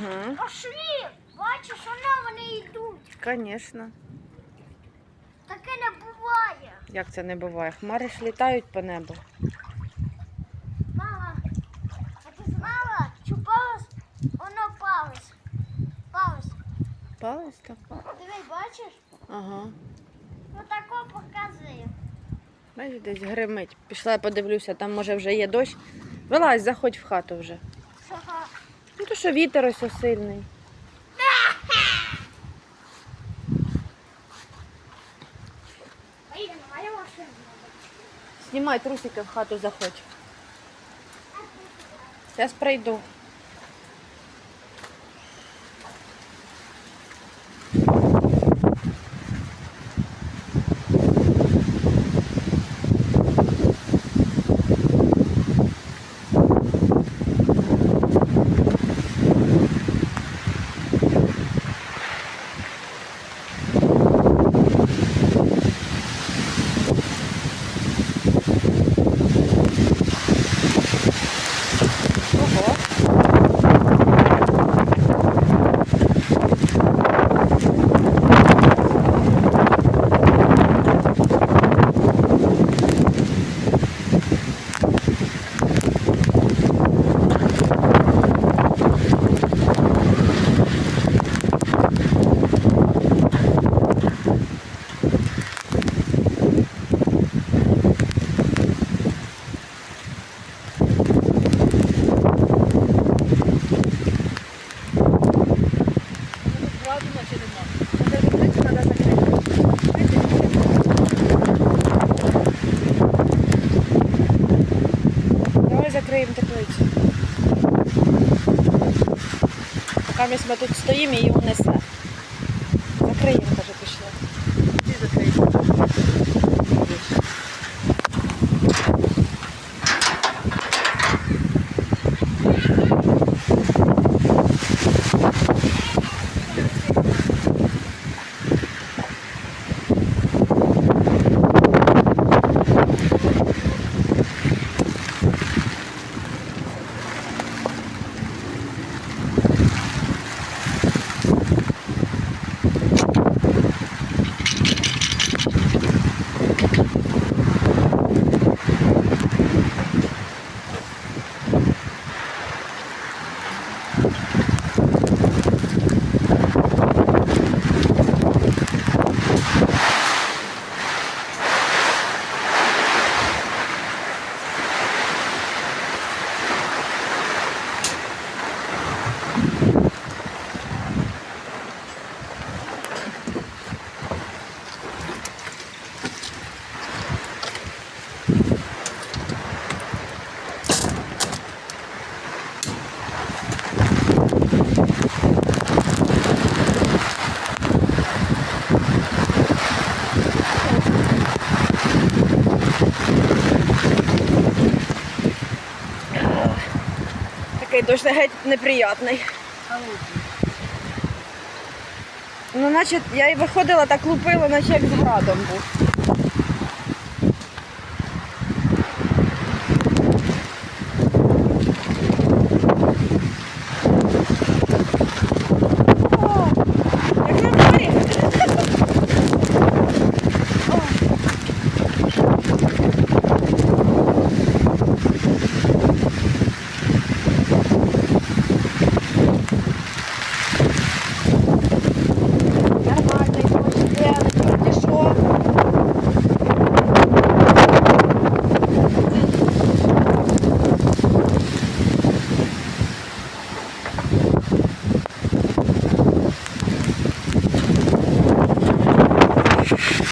Угу. Пошли! Бачиш, вона вони йдуть. Звісно. Таке не буває. Як це не буває? Хмари ж літають по небу. Мама, а ти знала, що палець, воно палець. Палець. Палець так? Диви, бачиш? Ага. Отако показує. Бачиш, десь гримить. Пішла я подивлюся, там може вже є дощ. Вилазь, заходь в хату вже. Ага. То що вітер ось сильний. Знімай трусики в хату заходь. Зараз прийду. Поки ми тут стоїмо, її унесе. Закриємо, Такий дощ геть неприятний. Ну, наче я і виходила, так лупила, наче як з градом був.